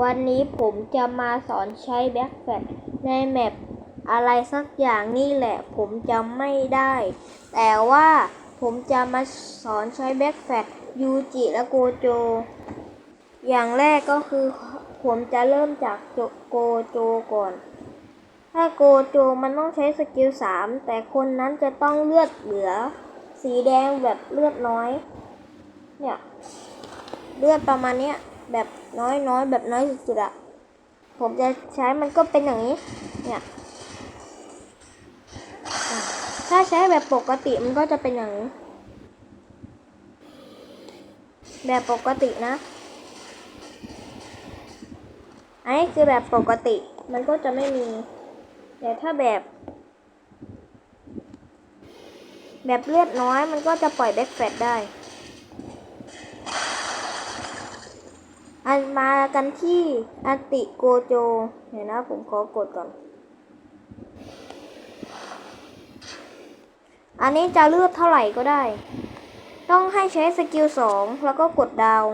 วันนี้ผมจะมาสอนใช้แบ็กแฟลชในแมปอะไรสักอย่างนี่แหละ ผมจำไม่ได้ แต่ว่าผมจะมาสอนใช้แบ็กแฟลชยูจิและโกโจ อย่างแรกก็คือผมจะเริ่มจากโกโจก่อน ถ้าโกโจมันต้องใช้สกิลสามแต่คนนั้นจะต้องเลือดเหลือ สีแดงแบบเลือดน้อย เนี่ย เลือดประมาณเนี้ย แบบน้อยน้อยแบบน้อยสุดๆอะผมจะใช้มันก็เป็นอย่างนี้ เนี่ย ถ้าใช้แบบปกติมันก็จะเป็นอย่างนี้ แบบปกตินะ อันนี้คือแบบปกติมันก็จะไม่มี แต่ถ้าแบบ แบบเลือดน้อยมันก็จะปล่อยแบ็กแฟลได้ อันมากันที่อันติโกโจ เดี๋ยวนะผมขอกดก่อน อันนี้จะเลือดเท่าไหร่ก็ได้ ต้องให้ใช้สกิลสองแล้วก็กดดาว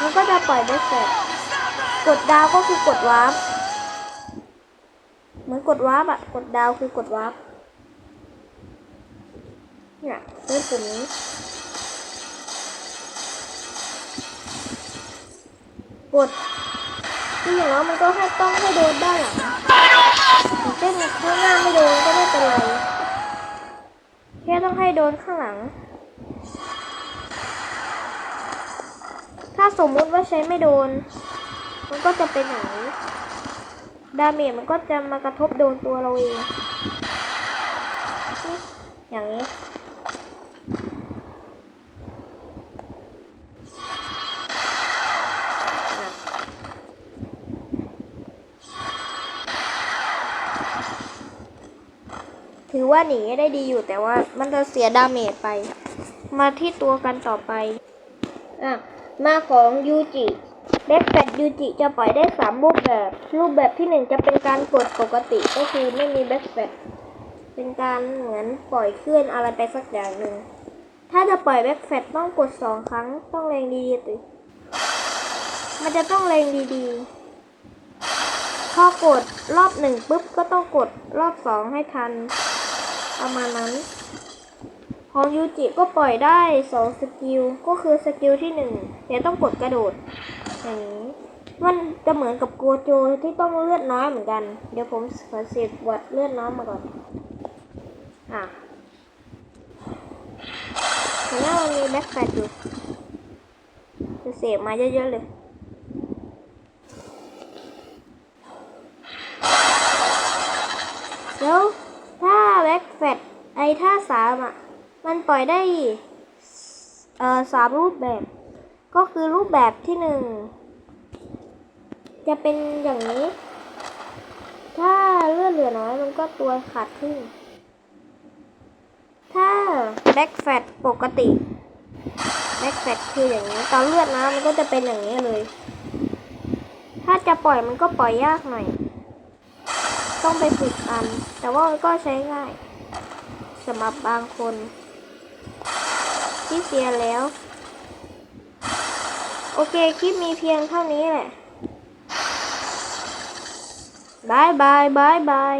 มันก็จะปล่อยแบ็กแฟลชกดดาวก็คือกดวาร์ปเหมือนกดวาร์ปอะกดดาวคือกดวาร์ปเนี่ยคือปุ่มนี้ ดที่อย่างน้อยมันก็ให้ต้องให้โดนได้หลังอย่าเช่นข้างหน้าไม่โดนก็ไม่เป็นไรแค่ต้องให้โดนข้างหลัง ถ้าสมมุติว่าใช้ไม่โดน มันก็จะเป็นอย่างนี้ดาเมจมันก็จะมากระทบโดนตัวเราเอง อย่างนี้ ถือว่าหนีได้ดีอยู่แต่ว่ามันจะเสียดาเมจไป มาที่ตัวกันต่อไปอะมาของยูจิเด็กแฟดยูจิจะปล่อยได้สามรูปแบบ รูปแบบที่หนึ่งจะเป็นการกดปกติก็คือไม่มีแบ็คแฟดเป็นการเหมือนปล่อยเคลื่อนอะไรไปสักอย่างหนึ่ง ถ้าจะปล่อยแบ็คแฟดต้องกดสองครั้งต้องเล็งดีๆติมันจะต้องเล็งดีๆ พอกดรอบหนึ่งปุ๊บก็ต้องกดรอบสองให้ทัน ประมาณนั้นของยูจิก็ปล่อยได้สองสกิล ก็คือสกิลที่หนึ่งแต่ต้องกดกระโดดอย่างนี้มันจะเหมือนกับโกโจที่ต้องเลือดน้อยเหมือนกัน เดี๋ยวผมขอเสกวัดเลือดน้อยมาก่อน อะเห็นว่ามันมีแบ็คแฟลชอยู่จะเสกมาเยอะๆเลย แล้วถ้าแบ็คแฟต ไอท่าสามอะ มันปล่อยได้เอ่อสามรูปแบบ ก็คือรูปแบบที่หนึ่งจะเป็นอย่างนี้ ถ้าเลือดเหลือน้อยมันก็ตัวขาดครึ่ง ถ้าแบ็คแฟตปกติแบ็คแฟตคืออย่างนี้ ตอนเลือดนะมันก็จะเป็นอย่างนี้เลย ถ้าจะปล่อยมันก็ปล่อยยากหน่อย ต้องไปฝึกอัน แต่ว่ามันก็ใช้ง่าย สำหรับบางคน ที่เสียแล้ว โอเค คลิปมีเพียงเท่านี้แหละบายบายบายบาย